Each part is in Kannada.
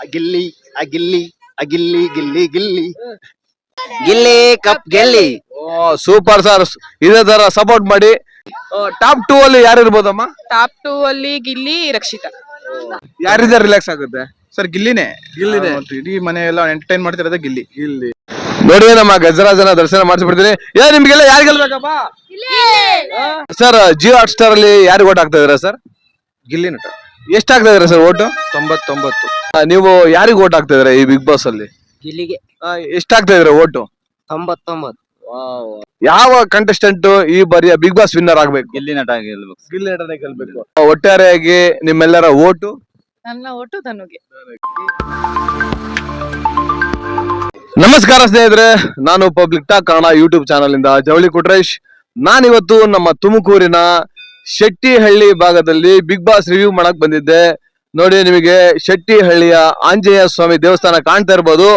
ಆ ಗಿಲ್ಲಿ ಅಗಿಲ್ಲಿ ಗಿಲ್ಲಿ ಆ ಗಿಲ್ಲಿ. ಗಿಲ್ಲಿ ಗಿಲ್ಲಿ ಗಿಲ್ಲಿ ಕಪ್ ಗೆಲ್ಲಿ. ಓ ಸೂಪರ್ ಸರ್ ಇದೇ ತರ ಸಪೋರ್ಟ್ ಮಾಡಿ. ಟಾಪ್ ಟೂ ಅಲ್ಲಿ ಯಾರು ಇರ್ಬೋದಮ್ಮ? ಟಾಪ್ ಟೂ ಅಲ್ಲಿ ಗಿಲ್ಲಿ ರಕ್ಷಿತಾ. ಯಾರಿದ್ದಾರೆ ರಿಲ್ಯಾಕ್ಸ್ ಆಗುತ್ತೆ? ಸರ್ ಗಿಲ್ಲಿನೇ? ಗಿಲ್ಲಿನೇ. ಇಡೀ ಮನೆ ಎಲ್ಲ ಎಂಟರ್ಟೈನ್ ಮಾಡ್ತಿರೋದೇ ಗಿಲ್ಲಿ. ಗಿಲ್ಲಿ. ನೋಡಿ ನಮ್ಮ ಗಜರಾಜನ ದರ್ಶನ ಮಾಡಿಸ್ಬಿಡ್ತೀನಿ. ಏ ನಿಮ್ಗೆಲ್ಲ ಯಾರು ಗೆಲ್ಬೇಕಪ್ಪ? ಸರ್ ಜಿಯೋ ಹಾಟ್ ಸ್ಟಾರ್ ಅಲ್ಲಿ ಯಾರು ಓಟ್ ಆಗ್ತಾ ಇದಾರೆ ಸರ್ ಗಿಲ್ಲಿ ನಟ ಎಷ್ಟು ಆಗ್ತಾ ಇದ್ದೀರಾ ಸರ್ ಓಟು? ತೊಂಬತ್ತೊಂಬತ್ತು. ನೀವು ಯಾರಿಗೆ ಓಟ್ ಆಗ್ತಾ ಇದ್ದೀರಾ ಈ ಬಿಗ್ ಬಾಸ್ ಅಲ್ಲಿ? ಗಿಲ್ಲಿಗೆ ಎಷ್ಟು ಆಗ್ತಾ ಇದ್ದೀರಾ ಓಟು? ತೊಂಬತ್ತೊಂಬತ್ತು. ಯಾವ ಕಂಟೆಸ್ಟೆಂಟ್ ಈ ಬಾರಿಯ ಬಿಗ್ ಬಾಸ್ ವಿನ್ನರ್ ಆಗ್ಬೇಕು? ಗಿಲ್ಲಿ ನಟ ಗೆಲ್ಬೇಕು. ಗಿಲ್ಲಿ ನಟನೆ ಗೆಲ್ಬೇಕು. ಒಟ್ಟಾರೆಯಾಗಿ ನಿಮ್ಮೆಲ್ಲರ ಓಟು? ನನ್ನ ಒಟ್ಟು ಧನುಗೆ. ನಮಸ್ಕಾರ ಸ್ನೇಹಿತರೆ ನಾನು public talk Kannada YouTube channel ಇಂದ ಜವಳಿ ಕುಟ್ರೇಶ್. ನಾನಿವತ್ತು ನಮ್ಮ ತುಮಕೂರಿನ ಶೆಟ್ಟಿಹಳ್ಳಿ ಭಾಗದಲ್ಲಿ ಬಿಗ್ ಬಾಸ್ ರಿವ್ಯೂ ಮಾಡಕ್ ಬಂದಿದ್ದೆ. ನೋಡಿ ನಿಮಗೆ ಶೆಟ್ಟಿಹಳ್ಳಿಯ ಆಂಜನೇಯ ಸ್ವಾಮಿ ದೇವಸ್ಥಾನ ಕಾಣ್ತಾ ಇರ್ಬೋದು.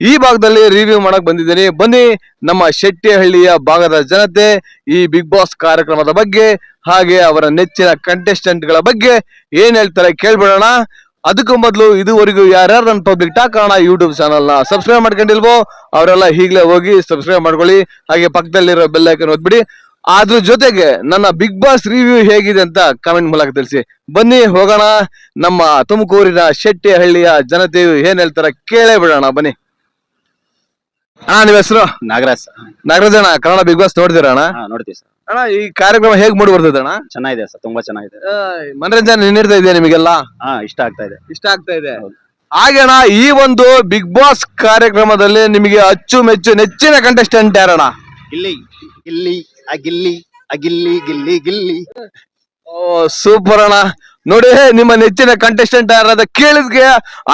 ಈ ಭಾಗದಲ್ಲಿ ರಿವ್ಯೂ ಮಾಡಕ್ ಬಂದಿದ್ದೀನಿ. ಬನ್ನಿ ನಮ್ಮ ಶೆಟ್ಟಿಹಳ್ಳಿಯ ಭಾಗದ ಜನತೆ ಈ ಬಿಗ್ ಬಾಸ್ ಕಾರ್ಯಕ್ರಮದ ಬಗ್ಗೆ ಹಾಗೆ ಅವರ ನೆಚ್ಚಿನ ಕಂಟೆಸ್ಟೆಂಟ್ಗಳ ಬಗ್ಗೆ ಏನ್ ಹೇಳ್ತಾರೆ ಕೇಳ್ಬಿಡೋಣ. ಅದಕ್ಕೂ ಮೊದಲು ಇದುವರೆಗೂ ಯಾರ್ಯಾರು ನನ್ನ ಪಬ್ಲಿಕ್ ಟಾಕ್ ಕನ್ನಡ ಯೂಟ್ಯೂಬ್ ಚಾನಲ್ನ ಸಬ್ಸ್ಕ್ರೈಬ್ ಮಾಡ್ಕೊಂಡಿಲ್ವೋ ಅವರೆಲ್ಲ ಈಗಲೇ ಹೋಗಿ ಸಬ್ಸ್ಕ್ರೈಬ್ ಮಾಡ್ಕೊಳ್ಳಿ. ಹಾಗೆ ಪಕ್ಕದಲ್ಲಿರೋ ಬೆಲ್ಲೈಕನ್ ಓದ್ಬಿಡಿ ಅದ್ರ ಜೊತೆಗೆ ನನ್ನ ಬಿಗ್ ಬಾಸ್ ರಿವ್ಯೂ ಹೇಗಿದೆ ಅಂತ ಕಮೆಂಟ್ ಮೂಲಕ ತಿಳಿಸಿ. ಬನ್ನಿ ಹೋಗೋಣ. ನಮ್ಮ ತುಮಕೂರಿನ ಶೆಟ್ಟಿ ಹಳ್ಳಿಯ ಜನತೆಯು ಏನ್ ಹೇಳ್ತಾರ ಕೇಳೇ ಬಿಡೋಣ ಬನ್ನಿ. ಅಣ್ಣ ನಿಮ್ಮ ಹೆಸರು? ನಾಗರಾಜ್ ನಾಗರಾಜ್ ಅಣ್ಣ ಕನ್ನಡ ಬಿಗ್ ಬಾಸ್ ನೋಡ್ತೀರಾ ಅಣ್ಣ? ನೋಡ್ತೀವಿ ಸರ್. ಅಣ್ಣ ಈ ಕಾರ್ಯಕ್ರಮ ಹೇಗ್ ಮೂಡಿ ಬರ್ತದೆ ಅಣ್ಣ? ಚೆನ್ನಾಗಿದೆ ಸರ್ ತುಂಬಾ ಚೆನ್ನಾಗಿದೆ. ಆ, ಮನರಂಜನೆ ನೀಡ್ತಾ ಇದೆಯಾ ನಿಮಗೆಲ್ಲ? ಹಾ ಇಷ್ಟ ಆಗ್ತಾ ಇದೆ. ಇಷ್ಟ ಆಗ್ತಾ ಇದೆ. ಹಾಗೇಣ ಈ ಒಂದು ಬಿಗ್ ಬಾಸ್ ಕಾರ್ಯಕ್ರಮದಲ್ಲಿ ನಿಮಗೆ ಅಚ್ಚುಮೆಚ್ಚು ನೆಚ್ಚಿನ ಕಂಟೆಸ್ಟೆಂಟ್ ಯಾರಣ್ಣ? ಇಲ್ಲಿ ಗಿಲ್ಲಿ ಆ ಗಿಲ್ಲಿ ಆ ಗಿಲ್ಲಿ ಗಿಲ್ಲಿ. ಓ ಸೂಪರ್ ಅಣ್ಣ. ನೋಡಿ ನಿಮ್ಮ ನೆಚ್ಚಿನ ಕಂಟೆಸ್ಟೆಂಟ್ ಯಾರಾದ ಕೇಳಿದ್ಗೆ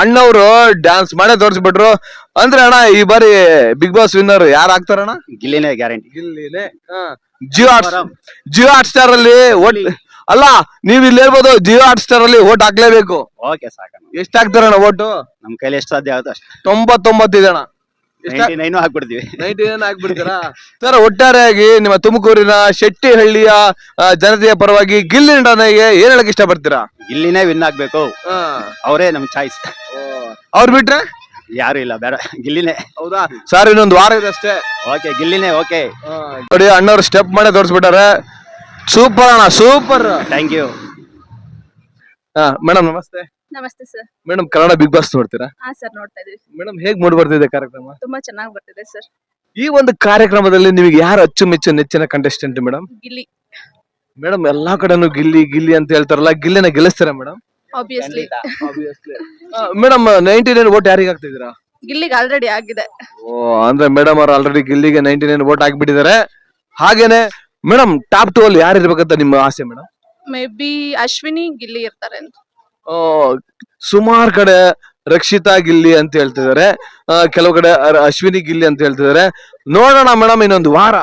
ಅಣ್ಣವ್ರು ಡ್ಯಾನ್ಸ್ ಮಾಡೇ ತೋರಿಸ್ಬಿಟ್ರು. ಅಂದ್ರೆ ಅಣ್ಣ ಈ ಬಾರಿ ಬಿಗ್ ಬಾಸ್ ವಿನ್ನರ್ ಯಾರು ಆಗ್ತಾರಣ್ಣ? ಗಿಲ್ಲಿನೇ ಗ್ಯಾರಂಟಿ ಗಿಲ್ಲಿನೇ Jio hot Jio hot star ಅಲ್ಲಿ ಓಟ್ ಅಲ್ಲ ನೀವ್ ಇಲ್ಲಿ ಹೇಳ್ಬೋದು ಜಿಯೋ ಹಾಟ್ ಸ್ಟಾರ್ ಅಲ್ಲಿ ಓಟ್ ಹಾಕ್ಲೇಬೇಕು. ಓಕೆ ಸಾಕಣ್ಣ. ಎಷ್ಟ್ ಹಾಕ್ತಾರಣ್ಣ ಓಟು ನಮ್ ಕೈಲಿ ಎಷ್ಟು ಸಾಧ್ಯ ಆಗುತ್ತೆ ತೊಂಬತ್ತೊಂಬತ್ತಿದೆ ತೊಂಬತ್ತೊಂಬತ್ತು ಇದೆ ಅಣ್ಣ. ನೈಂಟಿ ನೈನು ಹಾಕ್ಬಿಡ್ತೀವಿ ನೈಂಟಿ ನೈನ್ ಹಾಕ್ಬಿಡ್ತೀರಾ ಸರ್ ಒಟ್ಟಾರೆಯಾಗಿ ನಿಮ್ಮ ತುಮಕೂರಿನ ಶೆಟ್ಟಿಹಳ್ಳಿಯ ಆ, ಜನತೆಯ ಪರವಾಗಿ ಗಿಲ್ಲಿ ನಟನೆಗೆ ಏನ್ ಹೇಳಕ್ ಇಷ್ಟಪಡ್ತೀರಾ? ಗಿಲ್ಲಿನೇ ವಿನ್ ಆಗ್ಬೇಕು. ಅವರೇ ನಮ್ ಚಾಯ್ಸ್ ಅವ್ರು ಬಿಟ್ರೆ? ಯಾರು ಇಲ್ಲ ಬೇಡ. ಗಿಲ್ಲಿನೇ. ಹೌದಾ? ಸರ್ ಇನ್ನೊಂದು ವಾರ ಇದೆ ಅಷ್ಟೇ. ಓಕೆ ಗಿಲ್ಲಿನೇ ಓಕೆ. ನೋಡಿ ಅಣ್ಣವ್ರು ಸ್ಟೆಪ್ ಮಾಡಿ ತೋರಿಸ್ಬಿಟ್ಟಾರೆ. ಸೂಪರ್ ಅಣ್ಣ ಸೂಪರ್. ಥ್ಯಾಂಕ್ ಯು ಮೇಡಮ್ ನಮಸ್ತೆ. ನಮಸ್ತೆ sir. Madam Kannada Bigg Boss ನೋಡ್ತೀರಾ? ಹಾ ಸರ್ ನೋಡ್ತಾ ಇದೀವಿ. ಮೇಡಮ್ ಹೇಗ್ ಮೂಡ್ ಬರ್ತಿದೆ ಕಾರ್ಯಕ್ರಮ? ತುಂಬಾ ಚೆನ್ನಾಗಿ ಬರ್ತಿದೆ ಸರ್. ಈ ಒಂದು ಕಾರ್ಯಕ್ರಮದಲ್ಲಿ ನಿಮಗೆ ಯಾರು ಅಚ್ಚುಮೆಚ್ಚು ನೆಚ್ಚಿನ ಕಂಟೆಸ್ಟೆಂಟ್ ಮೇಡಮ್ ಗಿಲ್ಲಿ. ಮೇಡಮ್ ಎಲ್ಲಾ ಕಡೆನೂ ಗಿಲ್ಲಿ ಗಿಲ್ಲಿ ಅಂತ ಹೇಳ್ತಾರಲ್ಲ ಗಿಲ್ಲಿನ ಗೆಲ್ಲಿಸ್ತೀರಾ madam obviously madam ninety nine vote ಯಾರಿಗೆ ಹಾಕ್ತಿದ್ದೀರಾ? ಗಿಲ್ಲಿಗೆ ಆಲ್ರೆಡಿ ಆಗಿದೆ. ಓ ಅಂದ್ರೆ ಮೇಡಮ್ ಅವ್ರು ಆಲ್ರೆಡಿ ಗಿಲ್ಲಿಗೆ ನೈನ್ಟಿ ನೈನ್ ವೋಟ್ ಹಾಕ್ಬಿಟ್ಟಿದ್ದಾರೆ. ಹಾಗೇನೆ ಮೇಡಮ್ ಟಾಪ್ ಟು ಅಲ್ಲಿ ಯಾರು ಇರ್ಬೇಕಂತ ನಿಮ್ಮ ಆಸೆ madam may be Ashwini Gilli ಇರ್ತಾರೆ ಅಂತ. ಸುಮಾರು ಕಡೆ ರಕ್ಷಿತಾ ಗಿಲ್ಲಿ ಅಂತ ಹೇಳ್ತಿದ್ದಾರೆ. ಕೆಲವು ಕಡೆ ಅಶ್ವಿನಿ ಗಿಲ್ಲಿ ಅಂತ ಹೇಳ್ತಿದ್ದಾರೆ. ನೋಡೋಣ ಮೇಡಮ್ ಇನ್ನೊಂದು ವಾರ.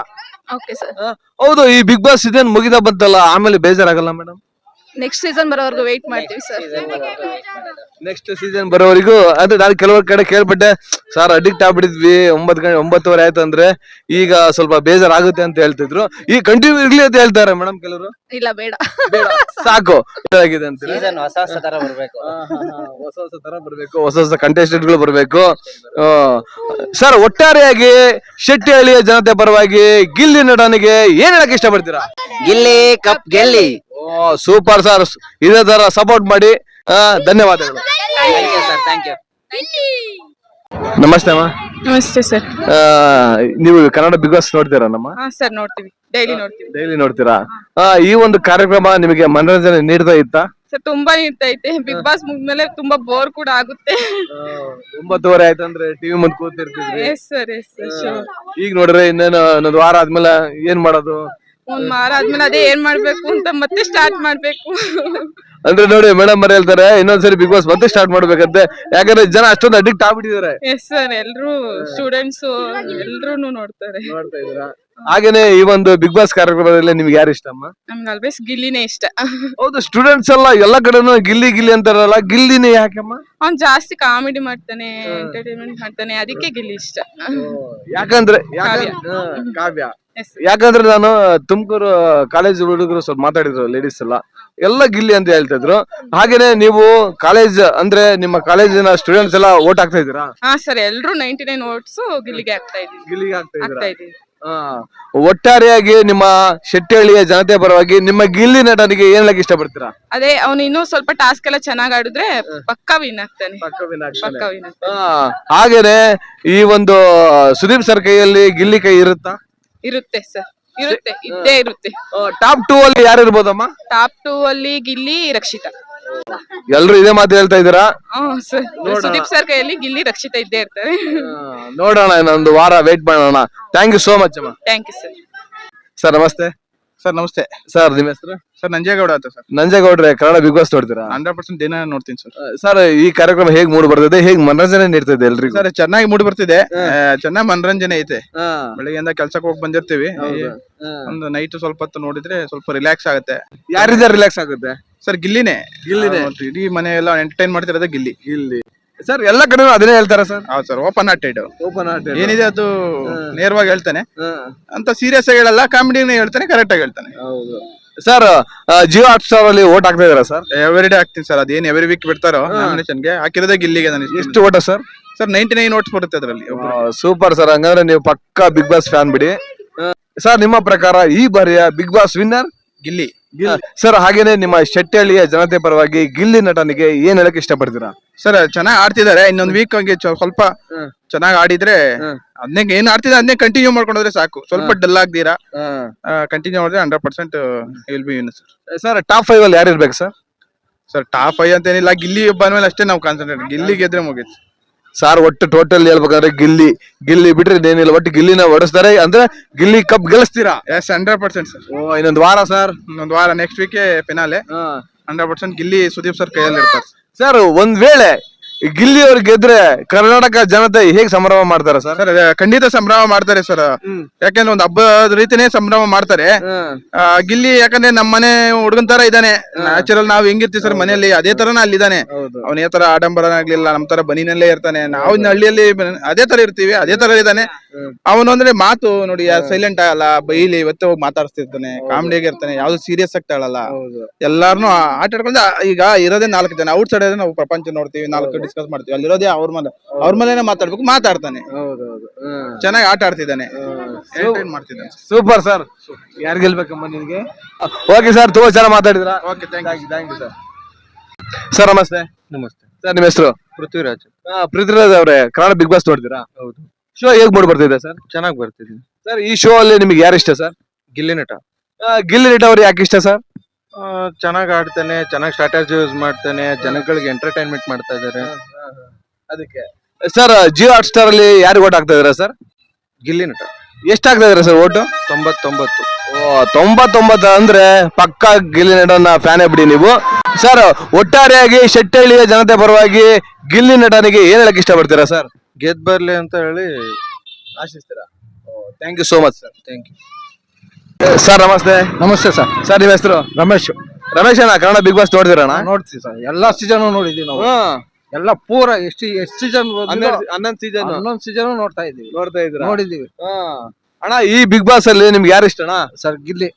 ಓಕೆ ಸರ್ ಆ, ಹೌದು ಈ ಬಿಗ್ ಬಾಸ್ ಸೀಸನ್ ಮುಗಿದ ಬಂತಲ್ಲ ಆಮೇಲೆ ಬೇಜಾರಾಗಲ್ಲ ಮೇಡಮ್? ನೆಕ್ಸ್ಟ್ ಸೀಸನ್ ಬರೋವರೆಗೂ ವೆಯ್ಟ್ ಮಾಡ್ತೀವಿ ಸರ್ ನೆಕ್ಸ್ಟ್ ಸೀಸನ್ ಬರೋವರೆಗೂ ಅಂದ್ರೆ ನಾನು ಕೆಲವರ ಕಡೆ ಕೇಳ್ಬಿಟ್ಟೆ ಸರ್ ಅಡಿಕ್ಟ್ ಆಗ್ಬಿಟ್ಟಿದ್ವಿ ಒಂಬತ್ತು ಗಂಟೆ ಒಂಬತ್ತುವರೆ ಆಯ್ತು ಅಂದ್ರೆ ಈಗ ಸ್ವಲ್ಪ ಬೇಜಾರಾಗುತ್ತೆ ಅಂತ ಹೇಳ್ತಿದ್ರು. ಈ ಕಂಟಿನ್ಯೂ ಇರ್ಲಿ ಅಂತ ಹೇಳ್ತಾರೆ ಮೇಡಮ್ ಕೆಲವರು? ಇಲ್ಲ ಬೇಡ. ಸಾಕು. ಆಗಿದೆ ಅಂತ ಸೀಸನ್ ಹೊಸ ಹೊಸ ತರ ಬರ್ಬೇಕು. ಹೊಸ ಹೊಸ ತರ ಬರ್ಬೇಕು. ಹೊಸ ಹೊಸ ಕಂಟೆಸ್ಟೆಂಟ್ಗಳು ಬರ್ಬೇಕು ಸರ್ ಒಟ್ಟಾರೆಯಾಗಿ ಶೆಟ್ಟಿಹಳ್ಳಿಯ ಜನತೆ ಪರವಾಗಿ ಗಿಲ್ಲಿ ನಟನಿಗೆ ಏನ್ ಹೇಳಕ್ ಇಷ್ಟಪಡ್ತೀರಾ? ಗಿಲ್ಲಿ ಕಪ್ ಗೆಲ್ಲಿ. ಓ ಸೂಪರ್ ಸರ್. ಇದೇ ತರ ಸಪೋರ್ಟ್ ಮಾಡಿ. ಆ, ಧನ್ಯವಾದಗಳು. ಸರ್ ಥ್ಯಾಂಕ್ ಯು ನಮಸ್ತೆ ಅಮ್ಮ. ನಮಸ್ತೆ ಸರ್. ನೀವು ಕನ್ನಡ ಬಿಗ್ ಬಾಸ್ ನೋಡ್ತೀರಾ ನಮ್ಮ? ಹಾ ಸರ್ ನೋಡ್ತೀವಿ. ಡೈಲಿ ನೋಡ್ತೀವಿ. ಡೈಲಿ ನೋಡ್ತೀರಾ? ಆ, ಈ ಒಂದು ಕಾರ್ಯಕ್ರಮ ನಿಮಗೆ ಮನರಂಜನೆ ನೀಡ್ತಾ ಇತ್ತಾ? ಸರ್ ತುಂಬಾ ನಿಂತೈತೆ ಬಿಗ್ ಬಾಸ್ ಮುಗ್ದ್ಮೇಲೆ ತುಂಬಾ ಬೋರ್ ಕೂಡ ಆಗುತ್ತೆ. ಒಂಬತ್ತುವರೆ ಆಯ್ತು ಅಂದ್ರೆ ಟಿವಿ ಮುಂದೆ ಕೂತಿರ್ತಿದ್ರಿ ಎಸ್ ಸರ್ ಎಸ್ ಸರ್ ಈಗ ನೋಡ್ರಿ ಇನ್ನೇನು ಒಂದು ವಾರ ಆದ್ಮೇಲೆ ಏನ್ ಮಾಡೋದು? ಒಂದ್ ವಾರ ಆದ್ಮೇಲೆ ಅದೇ ಏನ್ ಮಾಡ್ಬೇಕು ಅಂತ ಮತ್ತೆ ಸ್ಟಾರ್ಟ್ ಮಾಡ್ಬೇಕು. ಅಂದ್ರೆ ನೋಡಿ ಮೇಡಮ್ ಅವ್ರು ಹೇಳ್ತಾರೆ ಇನ್ನೊಂದ್ಸರಿ ಬಿಗ್ ಬಾಸ್ ಮತ್ತೆ ಸ್ಟಾರ್ಟ್ ಮಾಡ್ಬೇಕಂತೆ. ಯಾಕಂದ್ರೆ ಜನ ಅಷ್ಟೊಂದು ಅಡಿಕ್ಟ್ ಆಗ್ಬಿಟ್ಟಿದ್ದಾರೆ. ಎಸ್ ಸರ್ ಎಲ್ರು ಸ್ಟೂಡೆಂಟ್ಸ್ ಎಲ್ರು ನೋಡ್ತಾರೆ. ನೋಡ್ತಾ ಇದ್ದೀರಾ? ಹಾಗೇನೆ ಈ ಒಂದು ಬಿಗ್ ಬಾಸ್ ಕಾರ್ಯಕ್ರಮದಲ್ಲಿ ನಿಮ್ಗೆ ಯಾರು ಇಷ್ಟಮ್ಮ ನಮ್ಗೆ ಆಲ್ವೇಸ್ ಗಿಲ್ಲಿನೇ ಇಷ್ಟ. ಹೌದು ಸ್ಟೂಡೆಂಟ್ಸ್ ಎಲ್ಲ ಎಲ್ಲ ಕಡೆನೂ ಗಿಲ್ಲಿ ಗಿಲ್ಲಿ ಅಂತಾರಲ್ಲ ಗಿಲ್ಲಿನೇ ಯಾಕಮ್ಮ? ಅವ್ನ್ ಜಾಸ್ತಿ ಕಾಮಿಡಿ ಮಾಡ್ತಾನೆ ಎಂಟರ್ಟೈನ್ಮೆಂಟ್ ಮಾಡ್ತಾನೆ ಅದಕ್ಕೆ ಗಿಲ್ಲಿ ಇಷ್ಟ. ಯಾಕಂದ್ರೆ ಯಾಕ- ಹಾ, ಕಾವ್ಯ. Yes. ಯಾಕಂದ್ರೆ ನಾನು ತುಮಕೂರು ಕಾಲೇಜ್ ಹುಡುಗರು ಸ್ವಲ್ಪ ಮಾತಾಡಿದ್ರು ಲೇಡೀಸ್ ಎಲ್ಲ. ಎಲ್ಲ ಗಿಲ್ಲಿ ಅಂತ ಹೇಳ್ತಾ ಇದ್ರು. ಹಾಗೇನೆ ನೀವು ಕಾಲೇಜ್ ಅಂದ್ರೆ ನಿಮ್ಮ ಕಾಲೇಜಿನ ಸ್ಟೂಡೆಂಟ್ಸ್ ಎಲ್ಲ ಓಟ್ ಹಾಕ್ತಾ ಇದ್ದೀರಾ? ಹಾ ಸರ್ ಎಲ್ರು ನೈಂಟಿ ನೈನ್ ಓಟ್ಸ್ ಗಿಲ್ಲಿಗೆ ಆಗ್ತಾ ಇದೀವಿ ಗಿಲ್ಲಿಗೆ ಹಾಕ್ತಾ ಆಗ್ತಾ ಇದೀವಿ ಆ, ಒಟ್ಟಾರೆಯಾಗಿ ನಿಮ್ಮ ಶೆಟ್ಟಿಹಳ್ಳಿಯ ಜನತೆ ಪರವಾಗಿ ನಿಮ್ಮ ಗಿಲ್ಲಿ ನಟನಿಗೆ ಏನ್ ಇಷ್ಟ ಇಷ್ಟಪಡ್ತೀರಾ? ಅದೇ ಅವನು ಇನ್ನೂ ಸ್ವಲ್ಪ ಟಾಸ್ಕ್ ಎಲ್ಲ ಚೆನ್ನಾಗ್ ಆಡಿದ್ರೆ ಪಕ್ಕ ವಿನ್ ಆಗ್ತಾನೆ. ಪಕ್ಕಾ ವಿನ್ ಆಗ್ತಾನೆ. ಆ, ಹಾಗೇನೆ ಈ ಒಂದು ಸುದೀಪ್ ಸರ್ ಕೈಯಲ್ಲಿ ಗಿಲ್ಲಿ ಕೈ ಇರುತ್ತಾ? ಇರುತ್ತೆ ಸರ್ ಇರುತ್ತೆ ಇದ್ದೇ ಇರುತ್ತೆ. ಟಾಪ್ ಟೂ ಅಲ್ಲಿ ಯಾರು ಇರ್ಬೋದಮ್ಮ ಟಾಪ್ ಟೂ ಅಲ್ಲಿ ಗಿಲ್ಲಿ ರಕ್ಷಿತಾ. ಎಲ್ರು ಇದೇ ಮಾತು ಹೇಳ್ತಾ ಇದ್ದೀರಾ? ಹ್ಮ್ ಸರ್ ಸುದೀಪ್ ಸರ್ ಕೈಯಲ್ಲಿ ಗಿಲ್ಲಿ ರಕ್ಷಿತ ಇದ್ದೇ ಇರ್ತಾರೆ ನೋಡೋಣ ಇನ್ನೊಂದು ವಾರ ವೇಟ್ ಮಾಡೋಣ. ಥ್ಯಾಂಕ್ ಯು ಸೋ ಮಚ್ ಅಮ್ಮ. ಥ್ಯಾಂಕ್ ಯು ಸರ್ ಸರ್ ನಮಸ್ತೆ. ಸರ್ ನಮಸ್ತೆ. ಸರ್ ನಿಮ್ಮ ಹೆಸರು? ಸರ್ ನಂಜೇಗೌಡ ಅಂತ ಸರ್ ನಂಜೇಗೌಡ್ರೆ ಕನ್ನಡ ಬಿಗ್ ಬಾಸ್ ನೋಡ್ತೀರಾ? ಹಂಡ್ರೆಡ್ ಪರ್ಸೆಂಟ್ ದಿನ ನೋಡ್ತೀನಿ ಸರ್ ಸರ್ ಈ ಕಾರ್ಯಕ್ರಮ ಹೇಗ್ ಮೂಡ್ ಬರ್ತಿದೆ? ಹೇಗ್ ಮನರಂಜನೆ ನೀಡ್ತಿದೆ ಎಲ್ರಿಗೂ? ಸರ್ ಚೆನ್ನಾಗಿ ಮೂಡಿ ಬರ್ತಿದೆ. ಚೆನ್ನಾಗಿ ಮನರಂಜನೆ ಐತೆ. ಬೆಳಿಗ್ಗೆಯಿಂದ ಕೆಲ್ಸಕ್ಕೆ ಹೋಗಿ ಬಂದಿರ್ತೀವಿ. ಒಂದು ನೈಟ್ ಸ್ವಲ್ಪ ಹೊತ್ತು ನೋಡಿದ್ರೆ ಸ್ವಲ್ಪ ರಿಲ್ಯಾಕ್ಸ್ ಆಗುತ್ತೆ. ಯಾರಿಂದ ರಿಲ್ಯಾಕ್ಸ್ ಆಗುತ್ತೆ? ಸರ್ ಗಿಲ್ಲಿನೇ? ಗಿಲ್ಲಿನೇ. ಇಡೀ ಮನೆ ಎಲ್ಲ ಎಂಟರ್ಟೈನ್ ಮಾಡ್ತಿರೋದೇ ಗಿಲ್ಲಿ. ಗಿಲ್ಲಿ. ಸರ್ ಎಲ್ಲ ಕಡೆ ಅದನ್ನೇ ಹೇಳ್ತಾರೆ ಸರ್ ಹೌದು ಸರ್ ಓಪನ್ ಹಾರ್ಟೆಡ್ ಓಪನ್ ಏನಿದೆ ಅದು ನೇರವಾಗಿ ಹೇಳ್ತಾನೆ. ಅಂತ ಸೀರಿಯಸ್ ಆಗಿ ಹೇಳಲ್ಲ ಕಾಮಿಡಿನೇ ಹೇಳ್ತಾನೆ ಕರೆಕ್ಟ್ ಆಗಿ ಹೇಳ್ತಾನೆ. ಸರ್ ಜಿಯೋ ಹಾಟ್ ಸ್ಟಾರ್ ಅಲ್ಲಿ ಓಟ್ ಹಾಕ್ತಾ ಇದಾರ ಸರ್ ಎವ್ರಿ ಡೇ ಹಾಕ್ತೀನಿ ಸರ್ ಅದೇನ್ ಎವ್ರಿ ವೀಕ್ ಬಿಡ್ತಾರೋ ನಾಮಿನೇಷನ್ಗೆ ಹಾಕಿರೋದೇ ಗಿಲ್ಲಿಗೆ ನಾನು ಎಷ್ಟು ಓಟ sir sir ninety nine notes ಬರುತ್ತೆ ಅದರಲ್ಲಿ ಸೂಪರ್ ಸರ್ ಹಂಗಂದ್ರೆ ನೀವು ಪಕ್ಕಾ ಬಿಗ್ ಬಾಸ್ ಫ್ಯಾನ್ ಬಿಡಿ. ಸರ್ ನಿಮ್ಮ ಪ್ರಕಾರ ಈ ಬಾರಿಯ Bigg Boss winner Gilli. Sir ಹಾಗೇನೆ ನಿಮ್ಮ ಶೆಟ್ಟಿಹಳ್ಳಿಯ ಜನತೆ ಪರವಾಗಿ ಗಿಲ್ಲಿ ನಟನಿಗೆ ಏನ್ ಹೇಳಕ್ ಇಷ್ಟಪಡ್ತೀರಾ? ಸರ್ ಚೆನ್ನಾಗಿ ಆಡ್ತಿದ್ದಾರೆ. ಇನ್ನೊಂದ್ ವೀಕ್ ಹಂಗೆ ಸ್ವಲ್ಪ ಚೆನ್ನಾಗಿ ಆಡಿದ್ರೆ ಅದನ್ನೇ ಏನ್ ಆಡ್ತಿದ್ದಾರೆ ಅದನ್ನೇ ಕಂಟಿನ್ಯೂ ಮಾಡ್ಕೊಂಡ್ರೆ ಸಾಕು. ಸ್ವಲ್ಪ ಡಲ್ ಆಗ್ದೀರಾ ಕಂಟಿನ್ಯೂ ಮಾಡಿದ್ರೆ hundred percent will be win sir sir top five ಅಲ್ಲಿ ಯಾರು ಇರ್ಬೇಕು ಸರ್? ಸರ್ ಟಾಪ್ ಫೈವ್ ಅಂತ ಏನಿಲ್ಲ ಗಿಲ್ಲಿ ಬಂದ್ಮೇಲೆ ಅಷ್ಟೇ ನಾವು ಕಾನ್ಸಂಟ್ರೇಟ್ ಗಿಲ್ಲಿ ಗೆದ್ರೆ ಮುಗೀತು. ಸಾರ್ ಒಟ್ಟು ಟೋಟಲ್ ಹೇಳ್ಬೇಕಂದ್ರೆ ಗಿಲ್ಲಿ ಗಿಲ್ಲಿ ಬಿಟ್ರೆ ಏನಿಲ್ಲ ಒಟ್ಟು ಗಿಲ್ಲಿನ ಹೊಡಿಸ್ತಾರೆ. ಅಂದ್ರೆ ಗಿಲ್ಲಿ ಕಪ್ ಗೆಲ್ಲಿಸ್ತೀರಾ ಎಸ್ ಹಂಡ್ರೆಡ್ ಪರ್ಸೆಂಟ್ ಸರ್ ಓ ಇನ್ನೊಂದು ವಾರ ಸರ್ ಇನ್ನೊಂದು ವಾರ next ವೀಕೆ finale hundred percent Gilli Sudeep sir ಕೈಯಲ್ಲಿ ಇರ್ತಾರೆ ಸರ್ ಒಂದ್ ವೇಳೆ ಗಿಲ್ಲಿ ಅವ್ರು ಗೆದ್ರೆ ಕರ್ನಾಟಕ ಜನತೆ ಹೇಗ್ ಸಂಭ್ರಮ ಮಾಡ್ತಾರೆ ಸರ್? ಸರ್ ಖಂಡಿತ ಸಂಭ್ರಮ ಮಾಡ್ತಾರೆ ಸರ್. ಯಾಕಂದ್ರೆ ಒಂದು ಹಬ್ಬದ ರೀತಿನೇ ಸಂಭ್ರಮ ಮಾಡ್ತಾರೆ. ಆ, ಗಿಲ್ಲಿ ಯಾಕಂದ್ರೆ ನಮ್ಮ ಮನೆ ಹುಡುಗನ್ ತರ ಇದ್ದಾನೆ. ನ್ಯಾಚುರಲ್ ನಾವ್ ಹೆಂಗಿರ್ತೀವಿ ಸರ್ ಮನೆಯಲ್ಲಿ ಅದೇ ತರನ ಅಲ್ಲಿದ್ದಾನೆ. ಅವನ ತರ ಆಡಂಬರನಾಗ್ಲಿಲ್ಲ ನಮ್ ತರ ಬನಿನಲ್ಲೇ ಇರ್ತಾನೆ. ನಾವು ಇನ್ನು ಹಳ್ಳಿಯಲ್ಲಿ ಬ- ಅದೇ ತರ ಇರ್ತೀವಿ ಅದೇ ತರ ಇದ್ದಾನೆ. ಅವನು ಅಂದ್ರೆ ಮಾತು ನೋಡಿ ಸೈಲೆಂಟ್ ಆಗಲ್ಲ ಬೈಲಿ ಇವತ್ತೆ ಹೋಗಿ ಮಾತಾಡ್ಸ್ತಿರ್ತಾನೆ ಕಾಮಿಡಿಯಾಗಿ ಇರ್ತಾನೆ ಯಾವ್ದು ಸೀರಿಯಸ್ ಆಗಿ ತಾಳಲ್ಲ. ಎಲ್ಲಾರ್ನು ಆ- ಆಟ ಆಡ್ಕೊಂಡು ಆ- ಈಗ ಇರೋದೇ ನಾಲ್ಕು ಜನ ಔಟ್ ಸೈಡ್ ನಾವು ಪ್ರಪಂಚ ನೋಡ್ತೀವಿ ನಾಲ್ಕು ಡಿಸ್ಕಸ್ ಮಾಡ್ತೀವಿ. ಅಲ್ಲಿರೋದೇ ಅವ್ರ ಮೇಲೆ. ಅವ್ರ ಮೇಲೆನೆ ಮಾತಾಡ್ಬೇಕು ಮಾತಾಡ್ತಾನೆ. ಚೆನ್ನಾಗಿ ಆಟ ಆಡ್ತಿದ್ದಾನೆ. entertain ಮಾಡ್ತಿದ್ದಾನೆ. ಸೂಪರ್ ಸರ್ ಯಾರು ಗೆಲ್ಬೇಕಮ್ಮ ನಿನ್ಗೆ? ಓಕೆ ಸರ್ ತುಂಬಾ ಚೆನ್ನಾಗಿ ಮಾತಾಡಿದ್ರ? ಓಕೆ ಥ್ಯಾಂಕ್ ಯು ಸರ್ ನಮಸ್ತೆ. ನಮಸ್ತೆ. ಸರ್ ನಿಮ್ಮ ಹೆಸರು? ಪೃಥ್ವಿರಾಜ್. ಪೃಥ್ವಿರಾಜ್ ಅವರೇ ಕನ್ನಡ ಬಿಗ್ ಬಾಸ್ ನೋಡ್ತೀರಾ ಹೌದು. ಶೋ ಹೇಗ್ ಮೂಡ್ ಬರ್ತಿದೆ ಸರ್ ಚೆನ್ನಾಗಿ ಬರ್ತಿದ್ದೀನಿ ಸರ್ ಈ ಶೋ ಅಲ್ಲಿ ನಿಮ್ಗೆ ಯಾರು ಇಷ್ಟ ಸರ್ ಗಿಲ್ಲಿ ನಟ. ಗಿಲ್ಲಿ ನಟ ಅವ್ರು ಯಾಕೆ ಇಷ್ಟ ಸರ್ ಚೆನ್ನಾಗಿ ಆಡ್ತಾನೆ ಚೆನ್ನಾಗಿ ಸ್ಟ್ರಾಟಜಿ ಯೂಸ್ ಮಾಡ್ತಾನೆ ಜನಗಳಿಗೆ ಎಂಟರ್ಟೈನ್ಮೆಂಟ್ ಮಾಡ್ತಾ ಇದಾರೆ ಅದಕ್ಕೆ. ಸರ್ ಜಿಯೋ ಹಾಟ್ ಸ್ಟಾರ್ ಅಲ್ಲಿ ಯಾರು ಓಟ್ ಹಾಕ್ತಾ ಇದಾರೆ ಸರ್ ಗಿಲ್ಲಿ ನಟ. ಎಷ್ಟು ಹಾಕ್ತಾ ಇದಾರೆ ಸರ್ ಓಟು ತೊಂಬತ್ತೊಂಬತ್ತು. ಓ ತೊಂಬತ್ತೊಂಬತ್ತು ಅಂದ್ರೆ ಪಕ್ಕ ಗಿಲ್ಲಿ ನಟನ ಫ್ಯಾನೇ ಬಿಡಿ ನೀವು. ಸರ್ ಒಟ್ಟಾರೆಯಾಗಿ ಶೆಟ್ಟಹಳ್ಳಿಯ ಜನತೆ ಪರವಾಗಿ ಗಿಲ್ಲಿ ನಟನಿಗೆ ಏನ್ ಹೇಳಕ್ ಇಷ್ಟಪಡ್ತೀರಾ ಸರ್ ಗೆದ್ ಬರ್ಲಿ ಅಂತ ಹೇಳಿ ಆಶಿಸ್ತೀರಾ? Thank you so much sir thank you sir ನಮಸ್ತೆ. ನಮಸ್ತೆ ಸರ್. ಸರ್ ನಿಮ್ಮ ಹೆಸರು? ರಮೇಶ್. ರಮೇಶ್ ಅಣ್ಣ ಕನ್ನಡ ಬಿಗ್ ಬಾಸ್ ನೋಡಿದಿರಣ್ಣ ನೋಡ್ತೀವಿ ಸರ್. ಎಲ್ಲಾ ಸೀಸನ್ ನೋಡಿದೀವಿ ನಾವು. ಎಲ್ಲ ಪೂರ ಎಷ್ಟು ಎಷ್ಟು ಸೀಸನ್ ಹನ್ನೊಂದು ಸೀಸನ್ ಹನ್ನೊಂದು ಸೀಸನ್ ನೋಡ್ತಾ ಇದೀವಿ ನೋಡ್ತಾ ಇದ್ರ ನೋಡಿದೀವಿ ಅಣ್ಣ ಈ ಬಿಗ್ ಬಾಸ್ ಅಲ್ಲಿ ನಿಮ್ಗೆ ಯಾರು ಇಷ್ಟ ಅಣ್ಣ? ಸರ್ ಗಿಲ್ಲಿ.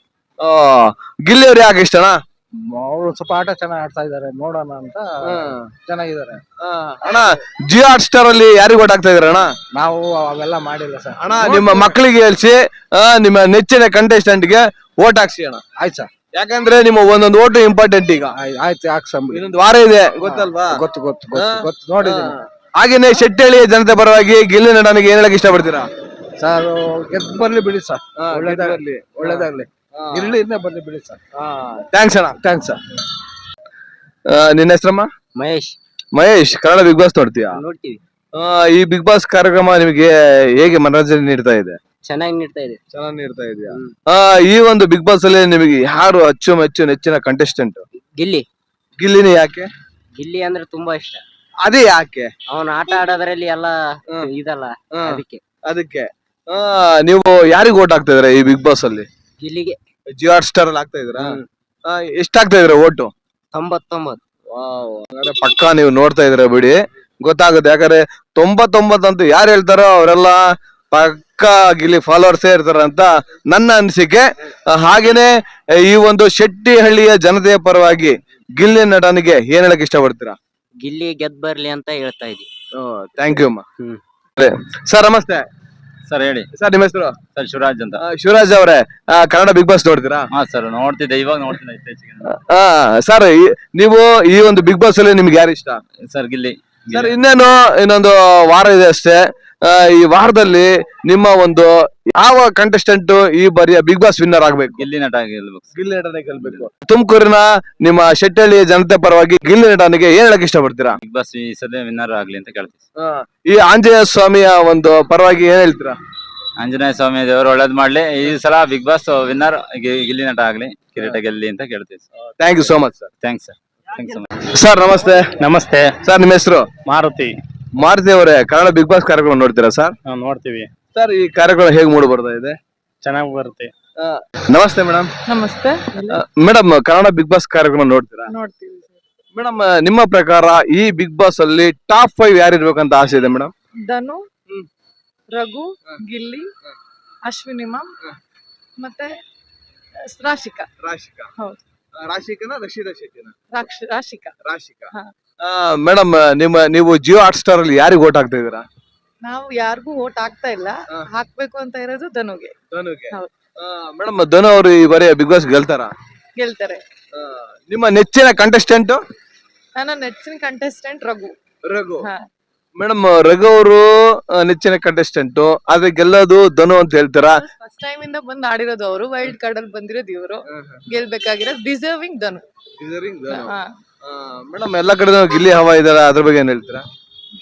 ಗಿಲ್ಲಿ ಅವ್ರು ಯಾಕೆ ಇಷ್ಟ ಅಣ್ಣ? ಅವರು ಸ್ವಲ್ಪ ಆಟ ಚೆನ್ನಾಗಿ ಆಡ್ತಾ ಇದಾರೆ ನೋಡೋಣ ಅಂತ ಚೆನ್ನಾಗಿದ್ದಾರೆ ಅಣ್ಣ ಜಿಯೋ ಹಾಟ್ ಸ್ಟಾರ್ ಅಲ್ಲಿ ಯಾರಿಗೆ ಓಟ್ ಹಾಕ್ತಾ ಇದಾರೆ ಅಣ್ಣ? ನಾವು ಅವೆಲ್ಲ ಮಾಡಿಲ್ಲ ಸರ್. ಅಣ್ಣ ನಿಮ್ಮ ಮಕ್ಕಳಿಗೆ ಹೇಳ್ಸಿ ಆ, ನಿಮ್ಮ ನೆಚ್ಚಿನ ಕಂಟೆಸ್ಟೆಂಟ್ಗೆ ಓಟ್ ಹಾಕ್ಸಿ ಅಣ್ಣ. ಆಯ್ತು ಸರ್. ಯಾಕಂದ್ರೆ ನಿಮ್ಮ ಒಂದೊಂದು ಓಟು ಇಂಪಾರ್ಟೆಂಟ್ ಈಗ. ಆಯ್ತು ಹಾಕ್ಸಂಬಿ ಇನ್ನೊಂದು ವಾರ ಇದೆ ಗೊತ್ತಲ್ವಾ? ಗೊತ್ತು ಗೊತ್ತು ಗೊತ್ತು ಗೊತ್ತು ನೋಡಿದ್ದೀನಿ. ಶೆಟ್ಟಿ ಹೇಳಿ ಜನತೆ ಪರವಾಗಿ ಗಿಲ್ಲಿ ನನಗೆ ಏನ್ ಹೇಳಕ್ ಇಷ್ಟಪಡ್ತೀರಾ? ಸರ್ ಗೆದ್ದು ಬರ್ಲಿ ಬಿಡಿ ಸರ್. ಒಳ್ಳೇದಾಗ್ಲಿ ಒಳ್ಳೇದಾಗ್ಲಿ. ಇರ್ಲಿಂದ ಬರ್ಲಿ ಬಿಡಿ ಸರ್. ಥ್ಯಾಂಕ್ಸ್ ಅಣ್ಣ ಥ್ಯಾಂಕ್ಸ್ ನಿನ್ನ ಹೆಸರಮ್ಮ? ಮಹೇಶ್. ಮಹೇಶ್ ಕನ್ನಡ ಬಿಗ್ ಬಾಸ್ ನೋಡ್ತೀಯಾ? ನೋಡ್ತೀವಿ. ಆ, ಈ ಬಿಗ್ ಬಾಸ್ ಕಾರ್ಯಕ್ರಮ ನಿಮಗೆ ಹೇಗೆ ಮನೋರಂಜನೆ ನೀಡ್ತಾ ಇದೆ? ಚೆನ್ನಾಗಿ ನೀಡ್ತಾ ಇದೆ. ಚೆನ್ನಾಗಿ ನೀಡ್ತಾ ಇದೆಯಾ? ಈ ಒಂದು ಬಿಗ್ ಬಾಸ್ ಅಲ್ಲಿ ನಿಮಗೆ ಯಾರು ಅಚ್ಚು ಮೆಚ್ಚು ನೆಚ್ಚಿನ ಕಂಟೆಸ್ಟೆಂಟ್ ಗಿಲ್ಲಿ. ಗಿಲ್ಲಿನೇ ಯಾಕೆ? ಗಿಲ್ಲಿ ಅಂದ್ರೆ ತುಂಬಾ ಇಷ್ಟ. ಅದೇ ಯಾಕೆ? ಅವನ ಆಟ ಆಡೋದ್ರಲ್ಲಿ ಎಲ್ಲ ಇದಲ್ಲ ಹ್ಮ್. ಅದಕ್ಕೆ. ಅದಕ್ಕೆ. ಆ, ನೀವು ಯಾರಿಗೆ ಓಟ್ ಹಾಕ್ತಾ ಇದ್ರ ಈ ಬಿಗ್ ಬಾಸ್ ಅಲ್ಲಿ? ಗಿಲ್ಲಿಗೆ. ಜಿಯೋ ಹಾಟ್ ಸ್ಟಾರ್ ಅಲ್ಲಿ ಆಗ್ತಾ ಇದ್ರಾ ಎಷ್ಟ್ ಆಗ್ತಾ ಇದ್ರ ಓಟು? ತೊಂಬತ್ತೊಂಬತ್ತು. ಹಾಗಾದ್ರೆ ಪಕ್ಕಾ ನೀವು ನೋಡ್ತಾ ಇದ್ರ ಬಿಡಿ. ಗೊತ್ತಾಗುತ್ತೆ ಯಾಕಂದ್ರೆ ತೊಂಬತ್ತೊಂಬತ್ತು ಅಂತ ಯಾರು ಹೇಳ್ತಾರೋ ಅವರೆಲ್ಲ ಪಕ್ಕ ಗಿಲ್ಲಿ ಫಾಲೋವರ್ಸ್ ಇರ್ತಾರ ಅಂತ ನನ್ನ ಅನಿಸಿಕೆ. ಹಾಗೇನೆ ಈ ಒಂದು ಶೆಟ್ಟಿಹಳ್ಳಿಯ ಜನತೆಯ ಪರವಾಗಿ ಗಿಲ್ಲಿ ನಟನಿಗೆ ಏನ್ ಹೇಳಕ್ ಇಷ್ಟಪಡ್ತೀರಾ? ಗಿಲ್ಲಿ ಗೆದ್ ಬರ್ಲಿ ಅಂತ ಹೇಳ್ತಾ ಇದೀವಿ ಥ್ಯಾಂಕ್ ಯು ಅಮ್ಮ. ಸರ್ ನಮಸ್ತೆ. ಸರ್ ಹೇಳಿ. ಸರ್ ನಿಮ್ಮ ಹೆಸರು? ಸರ್ ಶಿವರಾಜ್ ಅಂತ. ಆ, ಶಿವರಾಜ್ ಅವರೇ ಆ, ಕನ್ನಡ ಬಿಗ್ ಬಾಸ್ ನೋಡ್ತೀರಾ? ಹಾ ಸರ್ ನೋಡ್ತಿದ್ದೆ ಇವಾಗ ನೋಡ್ತಿದ್ದೆ ಇತ್ತೀಚೆಗೆ. ಆ, ಸರ್ ಈ- ನೀವು ಈ ಒಂದು ಬಿಗ್ ಬಾಸ್ ಅಲ್ಲಿ ನಿಮ್ಗೆ ಯಾರು ಇಷ್ಟ ಸರ್ ಗಿಲ್ಲಿ. ಸರ್ ಇನ್ನೇನು ಇನ್ನೊಂದು ವಾರ ಇದೆ ಅಷ್ಟೇ. ಈ ವಾರದಲ್ಲಿ ನಿಮ್ಮ ಒಂದು ಯಾವ ಕಂಟೆಸ್ಟೆಂಟ್ ಈ ಬಾರಿಯ ಬಿಗ್ ಬಾಸ್ ವಿನ್ನರ್ ಆಗ್ಬೇಕು? ಗಿಲ್ಲಿ ನಟ ಗೆಲ್ಬೇಕು ಗಿಲ್ಲಿ ನಟನೆ ಗೆಲ್ಬೇಕು. ತುಮಕೂರಿನ ನಿಮ್ಮ ಶೆಟ್ಟಳ್ಳಿ ಜನತೆ ಪರವಾಗಿ ಗಿಲ್ಲಿ ನಟನಿಗೆ ಏನ್ ಹೇಳಕ್ ಇಷ್ಟಪಡ್ತೀರಾ? ಬಿಗ್ ಬಾಸ್ ಈ ಸಲ ವಿನ್ನರ್ ಆಗ್ಲಿ ಅಂತ ಕೇಳ್ತೀವಿ ಈ ಆಂಜನೇಯ ಸ್ವಾಮಿಯ ಒಂದು ಪರವಾಗಿ ಏನ್ ಹೇಳ್ತೀರಾ? ಆಂಜನೇಯ ಸ್ವಾಮಿ ದೇವರು ಒಳ್ಳೇದ್ ಮಾಡ್ಲಿ. ಈ ಸಲ ಬಿಗ್ ಬಾಸ್ ವಿನ್ನರ್ ಗಿಲ್ಲಿ ನಟ ಆಗ್ಲಿ ಕಿರೀಟ ಗೆಲ್ಲಿ ಅಂತ ಕೇಳ್ತೀವಿ thank you so much sir thanks sir thanks so much sir ನಮಸ್ತೆ. ನಮಸ್ತೆ. ಸರ್ ನಿಮ್ಮ ಹೆಸರು? ಮಾರುತಿ. ಮಾರುತಿ ಅವರೇ ಕನ್ನಡ ಬಿಗ್ ಬಾಸ್ ಕಾರ್ಯಕ್ರಮ ನೋಡ್ತೀರಾ ಸರ್? ನಾವು ನೋಡ್ತೀವಿ. ಸರ್ ಈ ಕಾರ್ಯಕ್ರಮ ಹೇಗೆ ಮೂಡಿ ಬರ್ತಾ ಇದೆ? ಚೆನ್ನಾಗಿ ಬರುತ್ತೆ. ನಮಸ್ತೆ ಮೇಡಮ್ ನಮಸ್ತೆ. ಮೇಡಮ್ ಕನ್ನಡ ಬಿಗ್ ಬಾಸ್ ಕಾರ್ಯಕ್ರಮ ನೋಡ್ತೀರಾ? ನೋಡ್ತೀವಿ ಮೇಡಮ್ ನಿಮ್ಮ ಪ್ರಕಾರ ಈ ಬಿಗ್ ಬಾಸ್ ಅಲ್ಲಿ ಟಾಪ್ ಫೈವ್ ಯಾರು ಇರ್ಬೇಕಂತ ಆಸೆ ಇದೆ ಮೇಡಮ್ ಧನು ರಘು ಗಿಲ್ಲಿ ಅಶ್ವಿನಿ ಮ್ಯಾಮ್ ಮತ್ತೆ ರಾಶಿಕಾ. ರಾಶಿಕಾ. ಹೌದು. ರಾಶಿಕನ ರಶೀದ ಶೆಟ್ಟಿನ ರಾಕ್ಷ ರಾಶಿಕಾ. ರಾಶಿಕಾ. ಹಾ. ಮೇಡಮ್ ನಿಮ್ಮ ನೀವು ಜಿಯೋ ಹಾಟ್ ಸ್ಟಾರ್ ಅಲ್ಲಿ ಯಾರಿಗೆ ಓಟ್ ಹಾಕ್ತಾ ಇದೀರಾ ನಾವು ಯಾರಿಗೂ ಓಟ್ ಹಾಕ್ತಾ ಇಲ್ಲ. ಹಾಕ್ಬೇಕು ಅಂತ ಇರೋದು ಧನುಗೆ. ಹೌದು. ಮೇಡಮ್ ಧನು ಅವರು ಈ ಬಾರಿ ಬಿಗ್ ಬಾಸ್ ಗೆಲ್ತಾರ? ಗೆಲ್ತಾರೆ. ನಿಮ್ಮ ನೆಚ್ಚಿನ ಕಂಟೆಸ್ಟೆಂಟ್ ನನ್ನ ನೆಚ್ಚಿನ ಕಂಟೆಸ್ಟೆಂಟ್ ರಘು. ರಘು. ಹಾ. ಮೇಡಮ್ ರಘು ಅವರು ನೆಚ್ಚಿನ ಕಂಟೆಸ್ಟೆಂಟ್ ಆದ್ರೆ ಗೆಲ್ಲೋದು ಧನು ಅಂತ ಹೇಳ್ತೀರಾ? ಫಸ್ಟ್ ಟೈಮ್ ಇಂದ ಬಂದ್ ಆಡಿರೋದು ಅವರು. ವೈಲ್ಡ್ ಕಾರ್ಡ್ ಅಲ್ಲಿ ಬಂದಿರೋದು ಇವರು. ಗೆಲ್ಬೇಕಾಗಿರೋದು ಡಿಸರ್ವಿಂಗ್ ಧನು. ಹಾ. ಮೇಡಮ್ ಎಲ್ಲ ಕಡೆ ಗಿಲ್ಲಿ ಹವಾ ಇದೆ ಅದ್ರ ಬಗ್ಗೆ ಏನ್ ಹೇಳ್ತೀರಾ?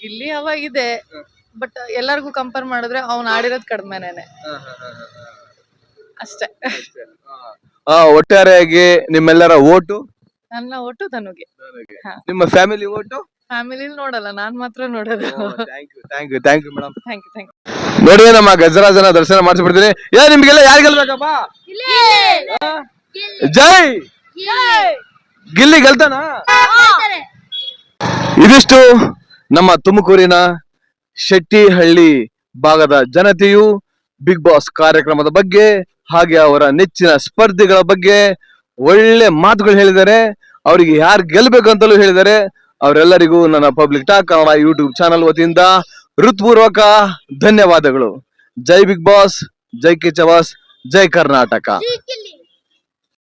ಗಿಲ್ಲಿ ಹವಾ ಇದೆ ಬಟ್ ಎಲ್ಲರಿಗೂ ಕಂಪೇರ್ ಮಾಡಿದ್ರೆ ಅವ್ನ್ ಆಡಿರೋದ್ ಕಡಿಮೆನೇನೆ. ಅಷ್ಟೇ. ಆ, ಒಟ್ಟಾರೆಯಾಗಿ ನಿಮ್ಮೆಲ್ಲರ ಓಟು? ನನ್ನ ಒಟ್ಟು ತನುಗೆ ನಿಮ್ಮ ಫ್ಯಾಮಿಲಿ ಓಟು? ಫ್ಯಾಮಿಲಿ ನೋಡಲ್ಲ ನಾನ್ ಮಾತ್ರ ನೋಡೋದು. Thank you thank you thank you madam thank you thank you ನೋಡಿ ನಮ್ಮ ಗಜರಾಜನ ದರ್ಶನ ಮಾಡಿಸ್ಬಿಡ್ತೀನಿ. ಏ ನಿಮ್ಗೆಲ್ಲ ಯಾರು ಗೆಲ್ಬೇಕಪ್ಪ? ಜೈ! ಜೈ. ಗಿಲ್ಲಿ ಗೆಲ್ತಾನ? ಇದಿಷ್ಟು ನಮ್ಮ ತುಮಕೂರಿನ ಶೆಟ್ಟಿಹಳ್ಳಿ ಭಾಗದ ಜನತೆಯು ಬಿಗ್ ಬಾಸ್ ಕಾರ್ಯಕ್ರಮದ ಬಗ್ಗೆ ಹಾಗೆ ಅವರ ನೆಚ್ಚಿನ ಸ್ಪರ್ಧಿಗಳ ಬಗ್ಗೆ ಒಳ್ಳೆ ಮಾತುಗಳು ಹೇಳಿದ್ದಾರೆ. ಅವರಿಗೆ ಯಾರು ಗೆಲ್ಬೇಕು ಅಂತಲೂ ಹೇಳಿದ್ದಾರೆ. ಅವರೆಲ್ಲರಿಗೂ ನನ್ನ public talk Kannada YouTube channel ವತಿಯಿಂದ ಹೃತ್ಪೂರ್ವಕ ಧನ್ಯವಾದಗಳು. ಜೈ ಬಿಗ್ ಬಾಸ್, ಜೈ ಕಿಚವಾಸ್ ಜೈ ಕರ್ನಾಟಕ.